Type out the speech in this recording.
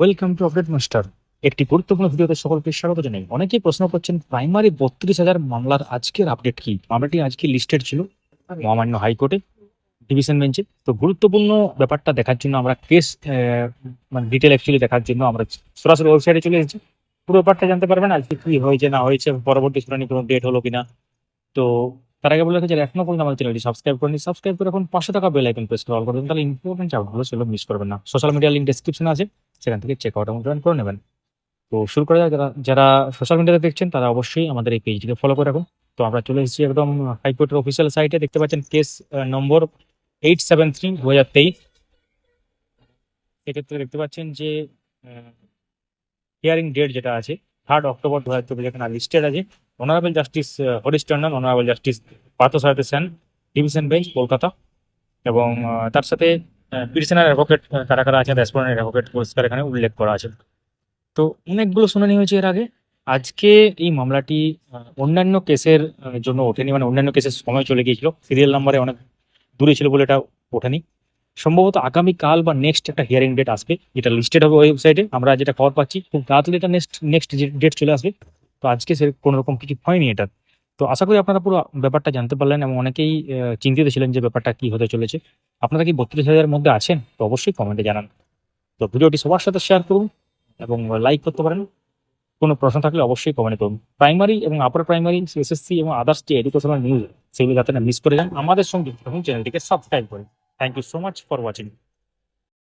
Welcome to update master একটি গুরুত্বপূর্ণ ভিডিওতে সকলকে স্বাগত জানাই। অনেকেই প্রশ্ন করছেন প্রাইমারি বত্রিশ হাজার মামলার আজকের আপডেট কি? মামলাটি আজকে লিস্টেড ছিল মহামান্য হাইকোর্টে ডিভিশন বেঞ্চে তো গুরুত্বপূর্ণ ব্যাপারটা দেখার জন্য আমরা কেস মানে ডিটেল অ্যাকচুয়ালি দেখার জন্য আমরা সরাসরি ওয়েবসাইটে চলে এসেছি। পুরো ব্যাপারটা জানতে পারবেন আজকে কি হয়েছে, না হয়েছে, পরবর্তী শুনানি কোনো ডেট হলো কিনা। তো তার আগে বলে রাখি এখনও পর্যন্ত আমাদের চ্যানেলটি সাবস্ক্রাইব করেনি সাবস্ক্রাইব করে এখন পাশে থাকা বেল আইকন প্রেস করে অল করে তাহলে ইম্পর্টেন্ট চাপগুলো সেগুলো মিস করবেন না। সোশ্যাল মিডিয়া লিঙ্ক ডেসক্রিপশনে আছে। সেখান থেকে চেক আউট এবং জয়েন করে নেবেন। তো শুরু করা যারা যারা সোশ্যাল মিডিয়াতে দেখছেন, তারা অবশ্যই আমাদের এই পেজটিকে ফলো করে রাখুন। তো আমরা চলে এসেছি একদম হাইকোর্টের অফিসিয়াল সাইটে দেখতে পাচ্ছেন case number eight seven three দু হাজার তেইশ। এক্ষেত্রে দেখতে পাচ্ছেন যে হিয়ারিং ডেট যেটা আছে থার্ড অক্টোবর দু হাজার চব্বিশ এখানে লিস্টেড আছে। Honourable justice Harish Tandon honourable justice Parthasarathi Sen division bench Kolkata. এবং তার সাথে পিটিশনার অ্যাডভোকেট কারা কারা আছেন রেসপন্ডেন্ট অ্যাডভোকেট পরিষ্কার এখানে উল্লেখ করা আছে। তো অনেকগুলো শুনানি হয়েছে এর আগে। আজকে এই মামলাটি অন্যান্য কেসের জন্য ওঠেনি মানে অন্যান্য কেসের সময় চলে গিয়েছিল। সিরিয়াল নাম্বারে অনেক দূরে ছিল বলে এটা ওঠেনি। সম্ভবত আগামীকাল বা নেক্সট একটা হিয়ারিং ডেট আসবে, যেটা লিস্টেড হবে ওয়েবসাইটে আমরা যেটা খবর পাচ্ছি, খুব তাড়াতাড়ি এটা নেক্সট নেক্সট ডেট চলে আসবে। তো আজকে সে কোনোরকম কিছু হয়নি এটা। তো আশা করি আপনারা পুরো ব্যাপারটা জানতে পারলেন এবং অনেকেই চিন্তিত ছিলেন যে ব্যাপারটা কি হতে চলেছে। আপনারা কি বত্রিশ হাজারের মধ্যে আছেন? তো অবশ্যই কমেন্টে জানান। তো ভিডিওটি সবার সাথে শেয়ার করুন এবং লাইক করতে পারেন। কোনো প্রশ্ন থাকলে অবশ্যই কমেন্ট করুন। প্রাইমারি এবং আপার প্রাইমারি এসএসসি এবং আদার্স যে এডুকেশনাল নিউজ সেগুলো যাতে মিস করে যান। আমাদের সঙ্গে যুক্ত চ্যানেলটিকে সাবস্ক্রাইব করুন। Thank you so much for watching